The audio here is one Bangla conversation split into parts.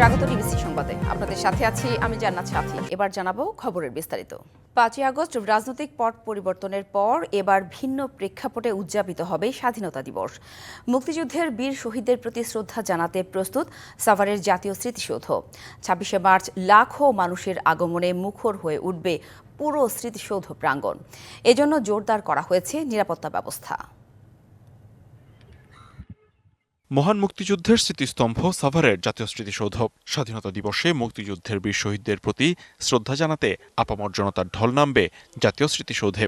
স্বাগত ডিবিসি সংবাদে। আপনাদের সাথে আছি আমি জান্নাত সাথী। এবার জানাব খবরের বিস্তারিত। পাঁচই আগস্ট রাজনৈতিক পট পরিবর্তনের পর এবার ভিন্ন প্রেক্ষাপটে উদযাপিত হবে স্বাধীনতা দিবস। মুক্তিযুদ্ধের বীর শহীদদের প্রতি শ্রদ্ধা জানাতে প্রস্তুত সাভারের জাতীয় স্মৃতিসৌধ। ছাব্বিশে মার্চ লাখো মানুষের আগমনে মুখর হয়ে উঠবে পুরো স্মৃতিসৌধ প্রাঙ্গণ। এজন্য জোরদার করা হয়েছে নিরাপত্তা ব্যবস্থা। মহান মুক্তিযুদ্ধের স্মৃতিস্তম্ভ সাভারের জাতীয় স্মৃতিসৌধ। স্বাধীনতা দিবসে মুক্তিযুদ্ধের বীর শহীদদের প্রতি শ্রদ্ধা জানাতে আপামর জনতার ঢল নামবে জাতীয় স্মৃতিসৌধে।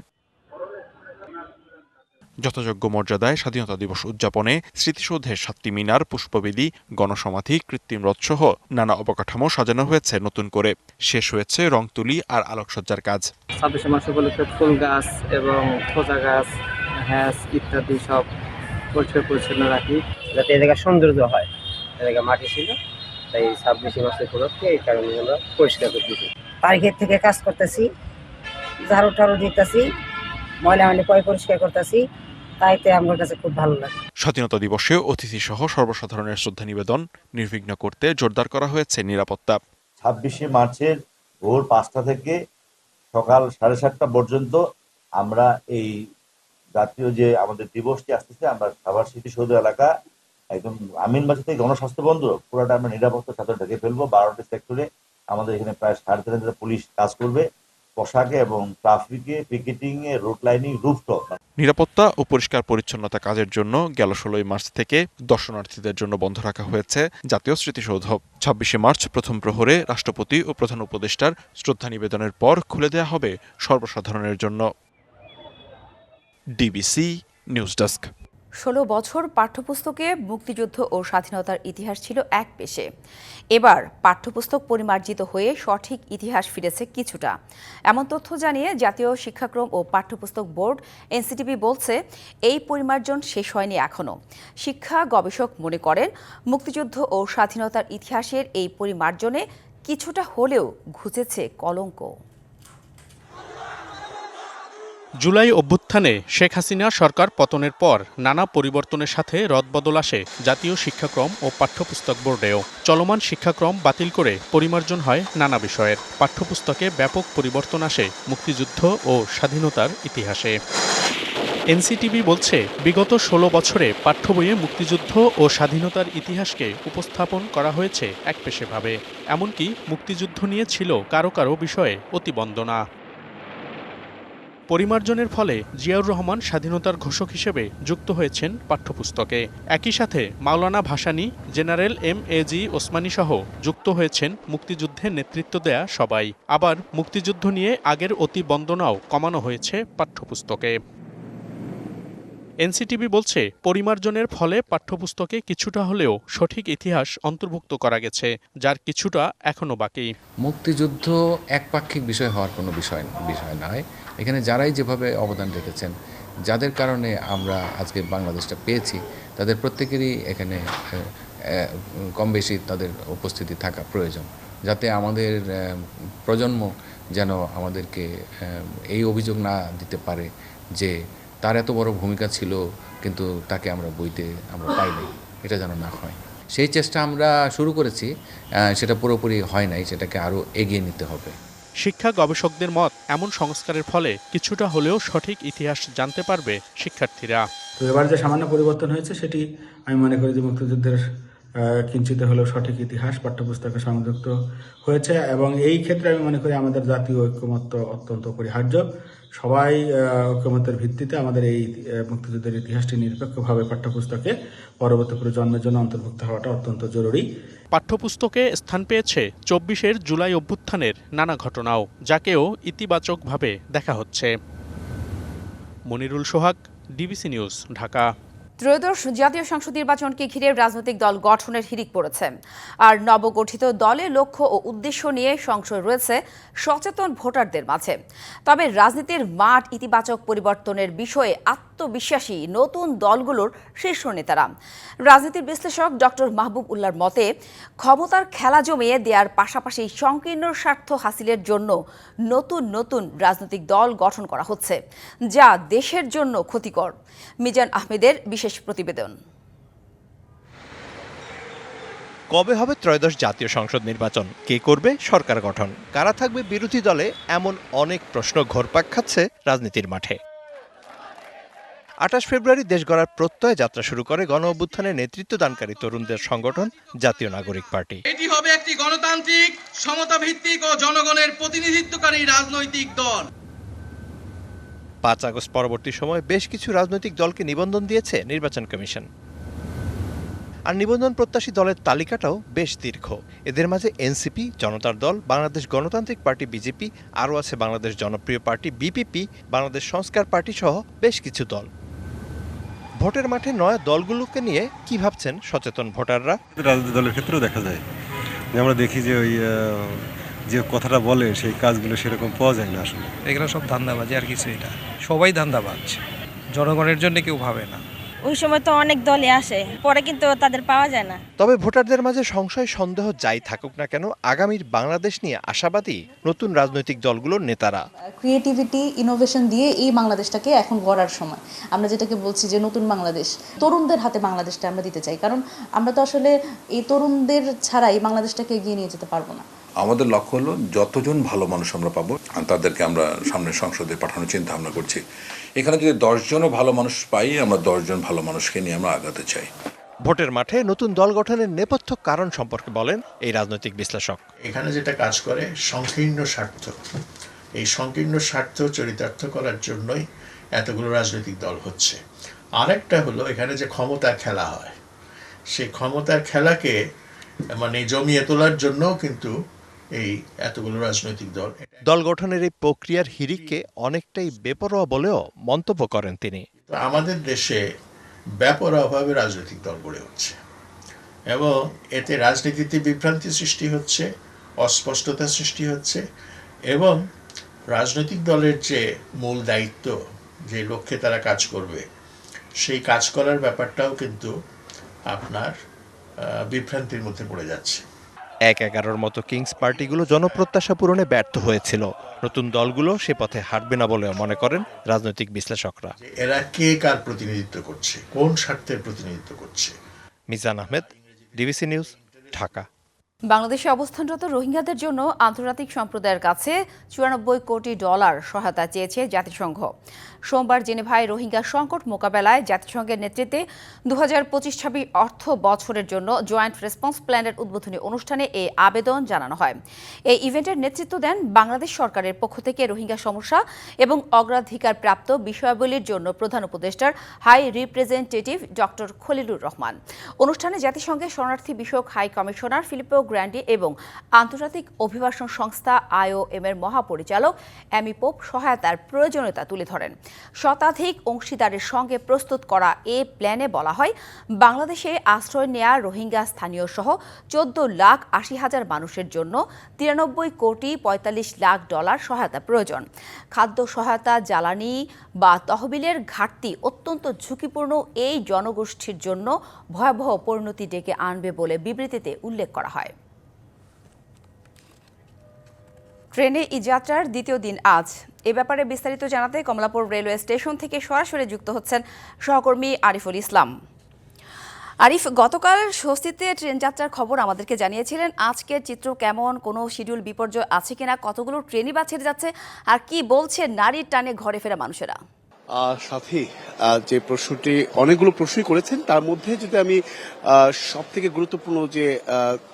যথাযোগ্য মর্যাদায় স্বাধীনতা দিবস উদযাপনে স্মৃতিসৌধের সাতটি মিনার, পুষ্পবেদী, গণসমাধি, কৃত্রিম রথসহ নানা অবকাঠামো সাজানো হয়েছে নতুন করে। শেষ হয়েছে রং তুলি আর আলোকসজ্জার কাজ। ছাব্বিশে মাস উপলক্ষে ফুল গাছ এবং খোঁজা গাছ, হ্যাস ইত্যাদি সব পরিষ্কার পরিচ্ছন্ন রাখি। যাতে এ জায়গা সৌন্দর্য হয়। এ জায়গা মাটি ছিল তাই ছাব্বিশে মাসের উপলক্ষে এই কারণে আমরা পরিষ্কার করতেছি তারিখের থেকে কাজ করতেছি ঝাড়ু টাড়ু দিতেছি ময়লা মানে পয় পরিষ্কার করতেছি তাইতে আমার কাছে খুব ভালো লাগে। স্বাধীনতা দিবসে অতিথি সহ সর্বসাধারণের শ্রদ্ধা নিবেদন নির্বিঘ্ন করতে জোরদার করা হয়েছে নিরাপত্তা। ছাব্বিশে মার্চের ভোর পাঁচটা থেকে সকাল সাড়ে সাতটা পর্যন্ত আমরা এই জাতীয় যে আমাদের দিবসটি আসতেছে, আমরা সাভার স্মৃতিসৌধ এলাকা, একদম আমিনবাজার থেকে গণস্বাস্থ্য বন্ধ, পুরোটা আমরা নিরাপত্তা সাথে ঢেকে ফেলব। বারোটি সেক্টরে আমাদের এখানে প্রায় সাড়ে তিন হাজার পুলিশ কাজ করবে। পোশাকে এবং ট্রাফিকে পিকেটিং এ রুট লাইনিং, রুফটপ। নিরাপত্তা ও পরিষ্কার পরিচ্ছন্নতা কাজের জন্য গেল ষোলোই মার্চ থেকে দর্শনার্থীদের জন্য বন্ধ রাখা হয়েছে জাতীয় স্মৃতিসৌধ ছাব্বিশে মার্চ প্রথম প্রহরে রাষ্ট্রপতি ও প্রধান উপদেষ্টার শ্রদ্ধা নিবেদনের পর খুলে দেওয়া হবে সর্বসাধারণের জন্য। DBC news desk. ষোলো বছর পাঠ্যপুস্তকে মুক্তিযুদ্ধ ও স্বাধীনতার ইতিহাস ছিল এক পেশে। এবার পাঠ্যপুস্তক পরিমার্জিত হয়ে সঠিক ইতিহাস ফিরেছে কিছুটা। এমন তথ্য জানিয়ে জাতীয় শিক্ষাক্রম ও পাঠ্যপুস্তক বোর্ড এনসিটিভি বলছে, এই পরিমার্জন শেষ হয়নি এখনও শিক্ষা গবেষক মনে করেন, মুক্তিযুদ্ধ ও স্বাধীনতার ইতিহাসের এই পরিমার্জনে কিছুটা হলেও ঘুচেছে কলঙ্ক। জুলাই অভ্যুত্থানে শেখ হাসিনা সরকার পতনের পর নানা পরিবর্তনের সাথে রদবদল আসে জাতীয় শিক্ষাক্রম ও পাঠ্যপুস্তক বোর্ডেও। চলমান শিক্ষাক্রম বাতিল করে পরিমার্জন হয় নানা বিষয়ের। পাঠ্যপুস্তকে ব্যাপক পরিবর্তন আসে মুক্তিযুদ্ধ ও স্বাধীনতার ইতিহাসে। এনসিটিভি বলছে, বিগত ষোলো বছরে পাঠ্য বইয়ে মুক্তিযুদ্ধ ও স্বাধীনতার ইতিহাসকে উপস্থাপন করা হয়েছে একপেশেভাবে। এমনকি মুক্তিযুদ্ধ নিয়ে ছিল কারও কারও বিষয়ে অতিবন্দনা। পরিমার্জনের ফলে জিয়াউর রহমান স্বাধীনতার ঘোষক হিসেবে যুক্ত হয়েছেন পাঠ্যপুস্তকে। একই সাথে Maulana Bhasani, general M A G Osmani সহ যুক্ত হয়েছেন মুক্তিযুদ্ধে নেতৃত্ব দেয়া সবাই। আবার মুক্তিযুদ্ধ নিয়ে আগের অতি বন্দনাও কমানো হয়েছে পাঠ্যপুস্তকে। এনসিটিভি বলছে, পরিমার্জনের ফলে পাঠ্যপুস্তকে কিছুটা হলেও সঠিক ইতিহাস অন্তর্ভুক্ত করা গেছে, যার কিছুটা এখনও বাকি। মুক্তিযুদ্ধ একপাক্ষিক বিষয় হওয়ার কোনো বিষয় বিষয় নয়। এখানে যারাই যেভাবে অবদান রেখেছেন, যাদের কারণে আমরা আজকে বাংলাদেশটা পেয়েছি, তাদের প্রত্যেকেরই এখানে কম বেশি তাদের উপস্থিতি থাকা প্রয়োজন, যাতে আমাদের প্রজন্ম যেন আমাদেরকে এই অভিযোগ না দিতে পারে যে তার এত বড় ভূমিকা ছিল কিন্তু তাকে আমরা বইতে আমরা পাইনি। এটা যেন না হয়। সেই চেষ্টা আমরা শুরু করেছি সেটা পুরোপুরি হয় নাই সেটাকে আরও এগিয়ে নিতে হবে। শিক্ষা গবেষকদের মত এমন সংস্কারের ফলে কিছুটা হলেও সঠিক ইতিহাস জানতে পারবে শিক্ষার্থীরা। তো এবার যে সামান্য পরিবর্তন হয়েছে সেটি আমি মনে করি যে মুক্তিযুদ্ধের কিঞ্চিত হলেও সঠিক ইতিহাস পাঠ্যপুস্তকে সংযুক্ত হয়েছে। এবং এই ক্ষেত্রে আমি মনে করি আমাদের জাতীয় ঐক্যমত্য অত্যন্ত অপরিহার্য। সবাই ঐক্যমতের ভিত্তিতে আমাদের এই মুক্তিযুদ্ধের ইতিহাসটি নিরপেক্ষভাবে পাঠ্যপুস্তকে পরবর্তী প্রজন্মের জন্য অন্তর্ভুক্ত হওয়াটা অত্যন্ত জরুরি। পাঠ্যপুস্তকে স্থান পেয়েছে চব্বিশের জুলাই অভ্যুত্থানের নানা ঘটনাও, যাকেও ইতিবাচকভাবে দেখা হচ্ছে। Monirul Sohag, DBC news, Dhaka. ত্রয়োদশ জাতীয় সংসদ নির্বাচনকে ঘিরে রাজনৈতিক দল গঠনের হিড়িক পড়েছে। আর নবগঠিত দলের লক্ষ্য ও উদ্দেশ্য নিয়ে সংশয় রয়েছে সচেতন ভোটারদের মাঝে। তবে রাজনীতির মাঠ ইতিবাচক পরিবর্তনের বিষয়ে আত্মবিশ্বাসী নতুন দলগুলোর শীর্ষ নেতারা। রাজনীতির বিশ্লেষক ডক্টর মাহবুব উল্লার মতে, ক্ষমতার খেলা জমিয়ে দেওয়ার পাশাপাশি সংকীর্ণ স্বার্থ হাসিলের জন্য নতুন নতুন রাজনৈতিক দল গঠন করা হচ্ছে, যা দেশের জন্য ক্ষতিকর। মিজান আহমেদের বিশেষ প্রতিবেদন। কবে হবে ত্রয়োদশ জাতীয় সংসদ নির্বাচন? কে করবে সরকার গঠন? কারা থাকবে বিরোধী দলে? এমন অনেক প্রশ্ন ঘোরপাক খাচ্ছে রাজনীতির মাঠে। আঠাশ ফেব্রুয়ারি দেশ গড়ার প্রত্যয়ে যাত্রা শুরু করে গণ অভ্যুত্থানের নেতৃত্ব দানকারী তরুণদের সংগঠন জাতীয় নাগরিক পার্টি। এটি হবে একটি গণতান্ত্রিক সমতা ভিত্তিক ও জনগণের প্রতিনিধিত্বকারী রাজনৈতিক দল। পাঁচ আগস্ট পরবর্তী সময়ে বেশ কিছু রাজনৈতিক দলকে নিবন্ধন দিয়েছে নির্বাচন কমিশন। আর নিবন্ধন প্রত্যাশী দলের তালিকাটাও বেশ দীর্ঘ। এদের মাঝে এনসিপি জনতার দল বাংলাদেশ গণতান্ত্রিক পার্টি বিজেপি আরও আছে বাংলাদেশ জনপ্রিয় পার্টি বিপিপি বাংলাদেশ সংস্কার পার্টি সহ বেশ কিছু দল। ভোটের মাঠে নয় দলগুলোকে নিয়ে কি ভাবছেন সচেতন ভোটাররা? রাজনৈতিক দলের ক্ষেত্রেও দেখা যায়। যে আমরা দেখি যে ওই যে কথাটা বলে সেই কাজগুলো সেরকম পাওয়া যায় না আসলে। এগুলো সব ধান্দাবাজি আর কিছু এটা। সবাই ধান্দাবাজ। জনগণের জন্য কেউ ভাবে না। ওই সময় তো অনেক দলই আসে পরে কিন্তু তাদের পাওয়া যায় না। তবে ভোটারদের মাঝে সংশয় সন্দেহ যাই থাকুক না কেন আগামীর বাংলাদেশ নিয়ে আশাবাদী নতুন রাজনৈতিক দলগুলোর নেতারা। ক্রিয়েটিভিটি ইনোভেশন দিয়ে এই বাংলাদেশটাকে এখন গড়ার সময়। আমরা যেটাকে বলছি যে নতুন বাংলাদেশ তরুণদের হাতে বাংলাদেশটা আমরা দিতে চাই। কারণ আমরা তো আসলে এই তরুণদের ছাড়া এই বাংলাদেশটাকে এগিয়ে নিয়ে যেতে পারব না। আমাদের লক্ষ্য হলো যতজন ভালো মানুষ আমরা পাবো তাদেরকে আমরা সামনের সংসদে পাঠানোর চিন্তা ভাবনা করছি। এখানে যদি দশজনও ভালো মানুষ পাই আমরা দশজন ভালো মানুষকে নিয়ে আমরা আগাতে চাই। ভোটের মাঠে নতুন দল গঠনের নেপথ্য কারণ সম্পর্কে বলেন এই রাজনৈতিক বিশ্লেষক। এখানে যেটা কাজ করে সংকীর্ণ স্বার্থ। এই সংকীর্ণ স্বার্থ চরিতার্থ করার জন্যই এতগুলো রাজনৈতিক দল হচ্ছে। আরেকটা হলো এখানে যে ক্ষমতার খেলা হয়। সেই ক্ষমতার খেলাকে মানে জমিয়ে তোলার জন্যও কিন্তু এই এতগুলো রাজনৈতিক দল। দল গঠনের এই প্রক্রিয়ার হিরিককে অনেকটাই বেপরোয়া বলেও মন্তব্য করেন তিনি। তো আমাদের দেশে ব্যাপরভাবে রাজনৈতিক দল গড়ে উঠছে এবং এতে রাজনীতিতে বিভ্রান্তি সৃষ্টি হচ্ছে অস্পষ্টতা সৃষ্টি হচ্ছে এবং রাজনৈতিক দলের যে মূল দায়িত্ব যে লক্ষ্যে তারা কাজ করবে সেই কাজ করার ব্যাপারটাও কিন্তু আপনার বিভ্রান্তির মধ্যে পড়ে যাচ্ছে। এক এগারোর মতো কিংস পার্টিগুলো জনপ্রত্যাশা পূরণে ব্যর্থ হয়েছিল। নতুন দলগুলো সে পথে হাঁটবে না বলেও মনে করেন রাজনৈতিক বিশ্লেষকরা। এরা কে কার প্রতিনিধিত্ব করছে? কোন স্বার্থের প্রতিনিধিত্ব করছে? Mizan Ahmed DBC news Dhaka. বাংলাদেশে অবস্থানরত রোহিঙ্গাদের জন্য আন্তর্জাতিক সম্প্রদায়ের কাছে চুরানব্বই কোটি ডলার সহায়তা চেয়েছে জাতিসংঘ। সোমবার জেনেভায় রোহিঙ্গা সংকট মোকাবেলায় জাতিসংঘের নেতৃত্বে দু হাজার পঁচিশ ছাব্বিশ অর্থ বছরের জন্য জয়েন্ট রেসপন্স প্ল্যানের উদ্বোধনী অনুষ্ঠানে এই আবেদন জানানো হয়। এই ইভেন্টের নেতৃত্ব দেন বাংলাদেশ সরকারের পক্ষ থেকে রোহিঙ্গা সমস্যা এবং অগ্রাধিকার প্রাপ্ত বিষয়াবলীর জন্য প্রধান উপদেষ্টার high representative doctor Khalilur Rahman. অনুষ্ঠানে জাতিসংঘের শরণার্থী বিষয়ক হাই কমিশনার ফিলিপো গ্র্যান্ডি এবং আন্তর্জাতিক অভিবাসন সংস্থা আইওএম এর মহাপরিচালক অ্যামি পোপ সহায়তার প্রয়োজনীয়তা তুলে ধরেন। শতাধিক অংশীদারের সঙ্গে প্রস্তুত করা এ প্ল্যানে বলা হয়, বাংলাদেশে আশ্রয় নেয়া রোহিঙ্গা স্থানীয় সহ চোদ্দ লাখ আশি হাজার মানুষের জন্য তিরানব্বই কোটি পঁয়তাল্লিশ লাখ ডলার সহায়তা প্রয়োজন। খাদ্য সহায়তা, জ্বালানি বা তহবিলের ঘাটতি অত্যন্ত ঝুঁকিপূর্ণ, এই জনগোষ্ঠীর জন্য ভয়াবহ পরিণতি ডেকে আনবে বলে বিবৃতিতে উল্লেখ করা হয়। ট্রেনে এই যাত্রার দ্বিতীয় দিন আজ। এ ব্যাপারে বিস্তারিত জানাতে কমলাপুর রেলওয়ে স্টেশন থেকে সরাসরি যুক্ত হচ্ছেন সহকর্মী আরিফুল ইসলাম। আরিফ, গতকাল স্বস্তিতে ট্রেন যাত্রার খবর আমাদেরকে জানিয়েছিলেন। আজকের চিত্র কেমন? কোনো শিডিউল বিপর্যয় আছে কিনা? কতগুলো ট্রেনই বা ছেড়ে যাচ্ছে? আর কি বলছে নারীর টানে ঘরে ফেরা মানুষেরা? সাথী যে প্রশ্নটি, অনেকগুলো প্রশ্নই করেছেন। তার মধ্যে যদি আমি সব থেকে গুরুত্বপূর্ণ যে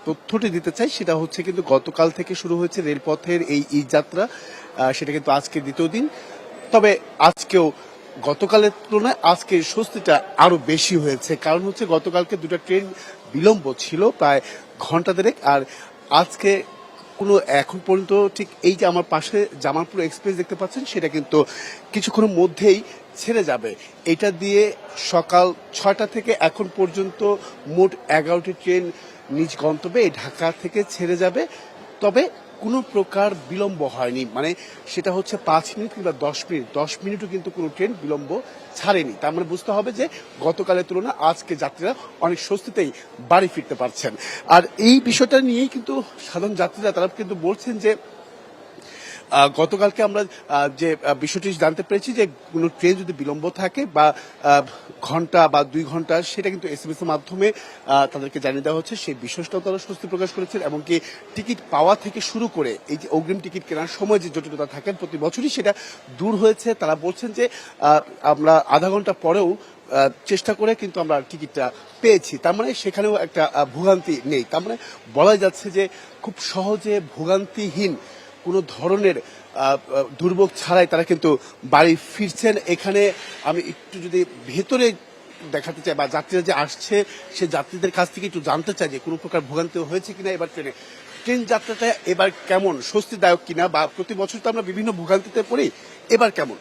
তথ্যটি দিতে চাই, সেটা হচ্ছে কিন্তু গতকাল থেকে শুরু হয়েছে রেলপথের এই ঈদ যাত্রা। সেটা কিন্তু আজকে দ্বিতীয় দিন। তবে আজকেও, গতকালের তুলনায় আজকে স্বস্তিটা আরও বেশি হয়েছে। কারণ হচ্ছে গতকালকে দুটো ট্রেন বিলম্ব ছিল প্রায় ঘণ্টা দেড়েক। আর আজকে কোনো এখন পর্যন্ত ঠিক এই যে আমার পাশে জামালপুর এক্সপ্রেস দেখতে পাচ্ছেন, সেটা কিন্তু কিছুক্ষণের মধ্যেই ছেড়ে যাবে। এটা দিয়ে সকাল ছয়টা থেকে এখন পর্যন্ত মোট এগারোটি ট্রেন নিজ গন্তব্যে ঢাকা থেকে ছেড়ে যাবে। তবে কোনো প্রকার বিলম্ব হয়নি। মানে সেটা হচ্ছে পাঁচ মিনিট কিংবা দশ মিনিট। দশ মিনিটও কিন্তু কোনো ট্রেন বিলম্ব ছাড়েনি। তার মানে বুঝতে হবে যে গতকালের তুলনায় আজকে যাত্রীরা অনেক স্বস্তিতেই বাড়ি ফিরতে পারছেন। আর এই বিষয়টা নিয়েই কিন্তু সাধারণ যাত্রীরা, তারা কিন্তু বলছেন যে গতকালকে আমরা যে বিষয়টি জানতে পেরেছি যে কোনো ট্রেন যদি বিলম্ব থাকে বা ঘণ্টা বা দুই ঘণ্টা, সেটা কিন্তু এস এর মাধ্যমে তাদেরকে জানিয়ে দেওয়া হচ্ছে। সেই বিষয়টাও তারা স্বস্তি প্রকাশ করেছেন, এমনকি টিকিট পাওয়া থেকে শুরু করে এই যে অগ্রিম টিকিট কেনার সময় যে জটিলতা থাকেন প্রতি বছরই সেটা দূর হয়েছে। তারা বলছেন যে আমরা আধা ঘণ্টা পরেও চেষ্টা করে কিন্তু আমরা টিকিটটা পেয়েছি। তার মানে সেখানেও একটা ভোগান্তি নেই। তার মানে বলা যাচ্ছে যে খুব সহজে ভোগান্তিহীন কোনো ধরনের দুর্ভোগ ছাড়াই তারা কিন্তু বাড়ি ফিরছেন। এখানে আমি একটু যদি ভেতরে দেখাতে চাই বা যাত্রীরা যে আসছে, সে যাত্রীদের কাছ থেকে একটু জানতে চাই যে কোনো প্রকার ভোগান্তি হয়েছে কিনা এবার ট্রেনে। ট্রেন যাত্রাটা এবার কেমন? স্বস্তিদায়ক কিনা? বা প্রতি বছর তো আমরা বিভিন্ন ভোগান্তিতে পড়ি, এবার কেমন?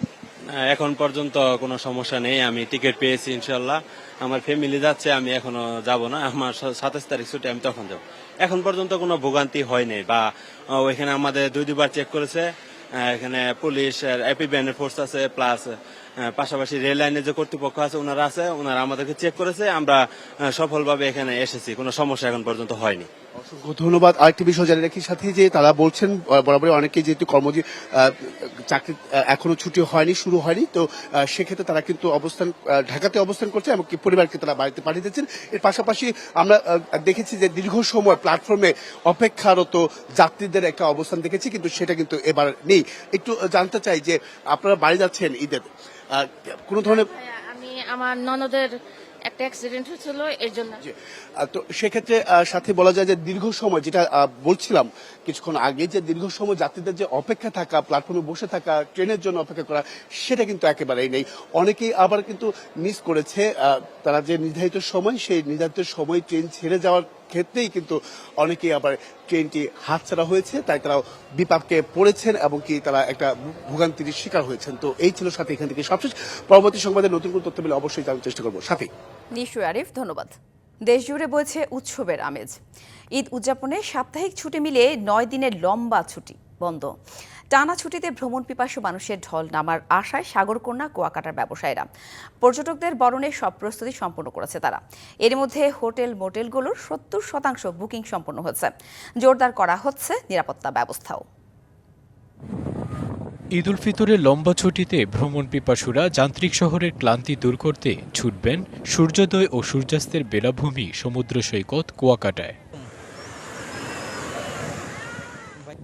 এখন পর্যন্ত কোনো সমস্যা নেই, আমি টিকিট পেয়েছি ইনশাল্লাহ আমার ফ্যামিলি যাচ্ছে, আমি এখনও যাব না, আমার সাতাশ তারিখ ছুটি, আমি তখন যাব। এখন পর্যন্ত কোনো ভোগান্তি হয়নি বা ওইখানে আমাদের দুই দুবার চেক করেছে এখানে পুলিশ এপি ব্যান্ডের ফোর্স আছে প্লাস পাশাপাশি রেল লাইনের যে কর্তৃপক্ষ আছে, ওনারা আছে, ওনারা আমাদেরকে চেক করেছে, আমরা সফলভাবে এখানে এসেছি, কোনো সমস্যা এখন পর্যন্ত হয়নি। অসংখ্য ধন্যবাদ। আরেকটি বিষয় জানিয়ে রাখি সাথে যে তারা বলছেন বরাবরই অনেকে যেহেতু কর্মজী আহ, চাকরি এখনও ছুটি হয়নি শুরু হয়নি তো সেক্ষেত্রে তারা কিন্তু অবস্থান ঢাকাতে অবস্থান করছে এমনকি পরিবারকে তারা বাড়িতে পাঠিয়ে দিচ্ছেন এর পাশাপাশি আমরা দেখেছি যে দীর্ঘ সময় প্ল্যাটফর্মে অপেক্ষারত যাত্রীদের একটা অবস্থান দেখেছি কিন্তু সেটা কিন্তু এবার নেই। একটু জানতে চাই যে আপনারা বাড়ি যাচ্ছেন ঈদের কোনো ধরনের আমি আমার ননদের একটা অ্যাক্সিডেন্ট হয়েছিল এর জন্য। তো সেক্ষেত্রে সাথে বলা যায় যে দীর্ঘ সময় যেটা বলছিলাম, কিছুক্ষণ আগে যে দীর্ঘ সময় যাত্রীদের যে অপেক্ষা থাকা প্ল্যাটফর্মে বসে থাকা ট্রেনের জন্য অপেক্ষা করা, সেটা কিন্তু একেবারেই নেই। অনেকেই আবার কিন্তু মিস করেছে তারা যে নির্ধারিত সময়, সেই নির্ধারিত সময় ট্রেন ছেড়ে যাওয়ার ক্ষেত্রেই কিন্তু অনেকেই আবার ট্রেনটি হাতছাড়া হয়েছে, তাই তারা বিপাককে পড়েছেন এবং কি তারা একটা ভোগান্তির শিকার হয়েছেন। তো এই ছিল সাথে এখান থেকে সবশেষ। পরবর্তী সংবাদে নতুন কোনো তথ্য পেলে অবশ্যই জানার চেষ্টা করব। সাথে। নিশ্চয় আরিফ, ধন্যবাদ। দেশ জুড়ে বইছে উৎসবের আমেজ। ঈদ উদযাপনে সাপ্তাহিক ছুটি মিলে নয় দিনের লম্বা ছুটি বন্ধ। টানা ছুটিতে ভ্রমণ পিপাসু মানুষের ঢল নামার আশায় সাগরকন্যা কুয়াকাটার ব্যবসায়ীরা। পর্যটকদের বরণে সব প্রস্তুতি সম্পন্ন করেছে তারা। এর মধ্যে হোটেল মোটেলগুলোর সত্তর শতাংশ বুকিং সম্পন্ন হয়েছে। জোরদার করা হচ্ছে নিরাপত্তা ব্যবস্থাও। ঈদ উল ফিতরের লম্বা ছুটিতে ভ্রমণ পিপাসুরা যান্ত্রিক শহরের ক্লান্তি দূর করতে ছুটবেন সূর্যোদয় ও সূর্যাস্তের বেলাভূমি সমুদ্র সৈকত কুয়াকাটায়।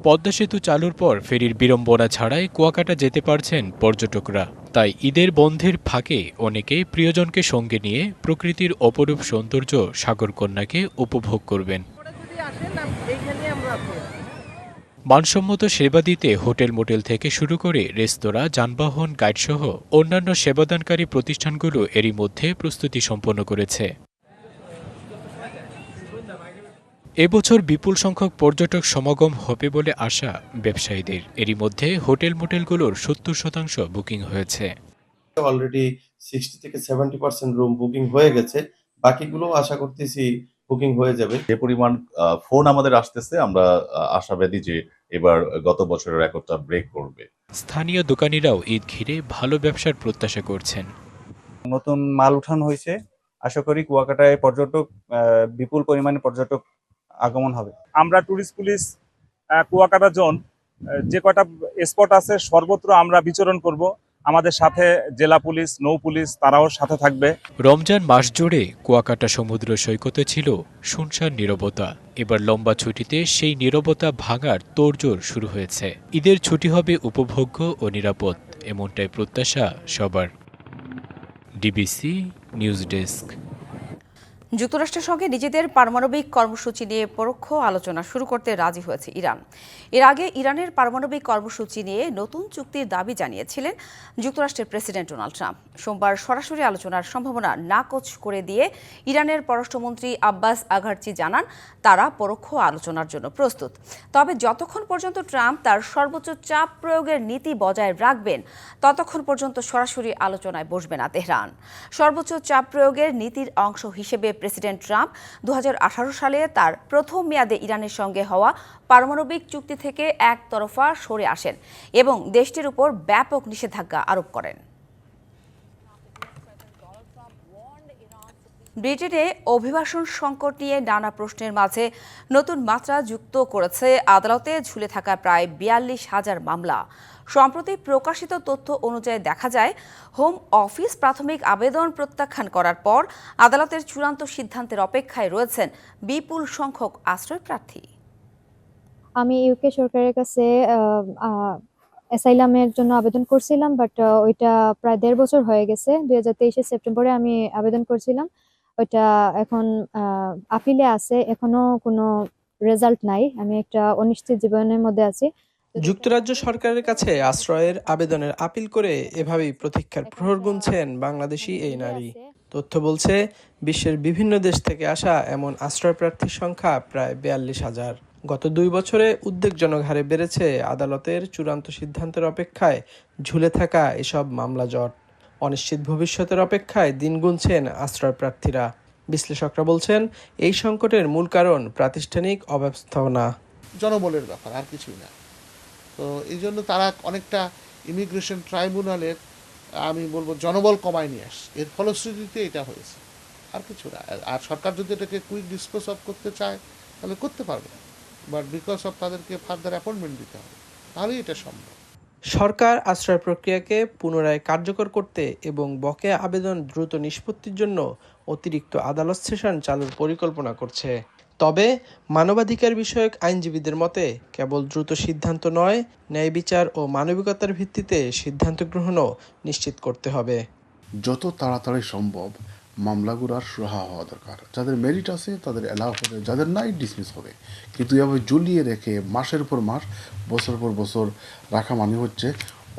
পদ্মা সেতু চালুর পর ফেরির বিড়ম্বনা ছাড়াই কুয়াকাটা যেতে পারছেন পর্যটকরা। তাই ঈদের বন্ধের ফাঁকে অনেকে প্রিয়জনকে সঙ্গে নিয়ে প্রকৃতির অপরূপ সৌন্দর্য সাগরকন্যাকে উপভোগ করবেন। মানসম্মত সেবা দিতে হোটেল মোটেল থেকে শুরু করে রেস্তোরাঁ, যানবাহন, গাইডসহ অন্যান্য সেবাদানকারী প্রতিষ্ঠানগুলো এরই মধ্যে প্রস্তুতি সম্পন্ন করেছে। এবছর বিপুল সংখ্যক পর্যটক সমাগম হবে বলে আশা ব্যবসায়ীদের। এরই মধ্যে হোটেল মোটেলগুলোর সত্তর শতাংশ বুকিং হয়েছে। অলরেডি সিক্সটি থেকে সেভেন্টি পার্সেন্ট রুম বুকিং হয়ে গেছে। বাকিগুলো আশা করতেছি বুকিং হয়ে যাবে। যে পরিমাণ আহ, ফোন আমাদের আসতেছে আমরা আশাবাদী যে এবার গত বছরের রেকর্ডটা ব্রেক করবে। স্থানীয় দোকানিরাও ঈদ ঘিরে ভালো ব্যবসার প্রত্যাশা করছেন। নতুন মাল উঠান হয়েছে। আশা করি কুয়াকাটায় পর্যটক আহ, বিপুল পরিমাণে পর্যটক আগমন হবে। আমরা tourist police ah, Kuakata zone যে কটা স্পট আছে সর্বত্র আমরা বিচরণ করব। আমাদের সাথে জেলা পুলিশ নৌ পুলিশ তারাও সাথে থাকবে। রমজান মাস জুড়ে কুয়াকাটা সমুদ্র সৈকতে ছিল শুনশান নীরবতা। এবার লম্বা ছুটিতে সেই নীরবতা ভাঙার তোড়জোড় শুরু হয়েছে। ঈদের ছুটি হবে উপভোগ্য ও নিরাপদ এমনটাই প্রত্যাশা সবার। DBC news desk. যুক্তরাষ্ট্রের সঙ্গে নিজেদের পারমাণবিক কর্মসূচি নিয়ে পরোক্ষ আলোচনা শুরু করতে রাজি হয়েছে ইরান। এর আগে ইরানের পারমাণবিক কর্মসূচি নিয়ে নতুন চুক্তির দাবি জানিয়েছিলেন যুক্তরাষ্ট্রের প্রেসিডেন্ট ডোনাল্ড ট্রাম্প। সোমবার সরাসরি আলোচনার সম্ভাবনা নাকচ করে দিয়ে ইরানের পররাষ্ট্রমন্ত্রী আব্বাস আঘারচি জানান, তারা পরোক্ষ আলোচনার জন্য প্রস্তুত। তবে যতক্ষণ পর্যন্ত ট্রাম্প তার সর্বোচ্চ চাপ প্রয়োগের নীতি বজায় রাখবেন, ততক্ষণ পর্যন্ত সরাসরি আলোচনায় বসবে না তেহরান। সর্বোচ্চ চাপ প্রয়োগের নীতির অংশ হিসেবে প্রেসিডেন্ট ট্রাম্প দু হাজার আঠারো সালে তার প্রথম মেয়াদে ইরানের সঙ্গে হওয়া পারমাণবিক চুক্তি থেকে একতরফা সরে আসেন এবং দেশটির উপর ব্যাপক নিষেধাজ্ঞা আরোপ করেন। ব্রিটেনে অভিবাসন সংকট নিয়ে নানা প্রশ্নের মাঝে নতুন মাত্রা যুক্ত করেছে আদালতে ঝুলে থাকা প্রায় বিয়াল্লিশ হাজার মামলা। সম্প্রতি প্রকাশিত তথ্য অনুযায়ী দেখা যায় হোম অফিস প্রাথমিক আবেদন প্রত্যাখ্যান করার পর আদালতের চূড়ান্ত সিদ্ধান্তের অপেক্ষায় রয়েছেন বিপুল সংখ্যক আশ্রয় প্রার্থী। আমি ইউকে সরকারের কাছে অ্যাসাইলামের জন্য আবেদন করছিলাম বাট ওইটা প্রায় দেড় বছর হয়ে গেছে। দুই হাজার তেইশের সেপ্টেম্বরে আমি আবেদন করছিলাম। ওইটা এখন আপিলে আছে। এখনও কোনো রেজাল্ট নাই। আমি একটা অনিশ্চিত জীবনের মধ্যে আছি। যুক্তরাজ্য সরকারের কাছে আশ্রয়ের আবেদনের আপিল করে এভাবেই প্রতীক্ষার প্রহর গুনছেন বাংলাদেশি এই নারী। তথ্য বলছে, বিশ্বের বিভিন্ন দেশ থেকে আসা এমন আশ্রয় প্রার্থীর সংখ্যা প্রায় বিয়াল্লিশ হাজার। গত দুই বছরে উদ্বেগজনক হারে বেড়েছে আদালতের চূড়ান্ত সিদ্ধান্তের অপেক্ষায় ঝুলে থাকা এসব মামলা জট। অনিশ্চিত ভবিষ্যতের অপেক্ষায় দিন গুনছেন আশ্রয় প্রার্থীরা বিশ্লেষকরা বলছেন, এই সংকটের মূল কারণ প্রাতিষ্ঠানিক অব্যবস্থাপনা। জনবলের ব্যাপার, আর কিছুই না। তো এই জন্য তারা অনেকটা ইমিগ্রেশন ট্রাইব্যুনালের আমি বলব, জনবল কমায় নিয়ে আস এর ফলশ্রুতিতে এটা হয়েছে। আর কিছু না। আর- সরকার যদি এটাকে কুইক ডিসপোজ অফ করতে চায়, তাহলে করতে পারবে। বাট বিকজ অফ তাদেরকে ফার্দার অ্যাপয়েন্টমেন্ট দিতে হবে, তাহলেই এটা সম্ভব। সরকার আশ্রয় প্রক্রিয়াকে পুনরায় কার্যকর করতে এবং বকেয়া আবেদন দ্রুত নিষ্পত্তির জন্য অতিরিক্ত আদালত সেশন চালুর পরিকল্পনা করছে। তবে মানবাধিকার বিষয়ক আইনজীবীদের মতে কেবল দ্রুত সিদ্ধান্ত নয়, ন্যায় বিচার ও মানবিকতার ভিত্তিতে সিদ্ধান্ত গ্রহণও নিশ্চিত করতে হবে। যত তাড়াতাড়ি সম্ভব মামলাগুলোর সুরাহা হওয়া দরকার। যাদের মেরিট আছে, তাদের অ্যালাউ হবে, যাদের নাই ডিসমিস হবে। কিন্তু এভাবে ঝুলিয়ে রেখে মাসের পর মাস, বছর পর বছর রাখা মানে হচ্ছে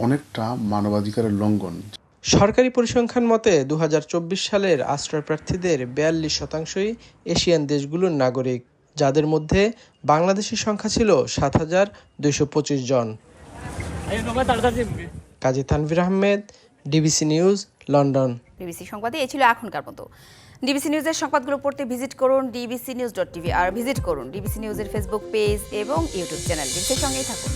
অনেকটা মানবাধিকারের লঙ্ঘন। সরকারি পরিসংখ্যান মতে দু হাজার চব্বিশ সালের আশ্রয় প্রার্থীদের বিয়াল্লিশ শতাংশই এশিয়ান দেশগুলোর নাগরিক, যাদের মধ্যে বাংলাদেশের সংখ্যা ছিল সাত হাজার দুইশো পঁচিশ জন। Kazi Tanvir Ahmed, DBC news, London. DBC সংবাদে এই ছিল এখনকার মতো। ডিবিসি নিউজের সংবাদগুলো পড়তে ভিজিট করুন ডিবিসি নিউজ ডট টিভি, আর ভিজিট করুন ডিবিসি নিউজের ফেসবুক পেজ এবং ইউটিউব চ্যানেল। ডিবিসির সঙ্গেই থাকুন।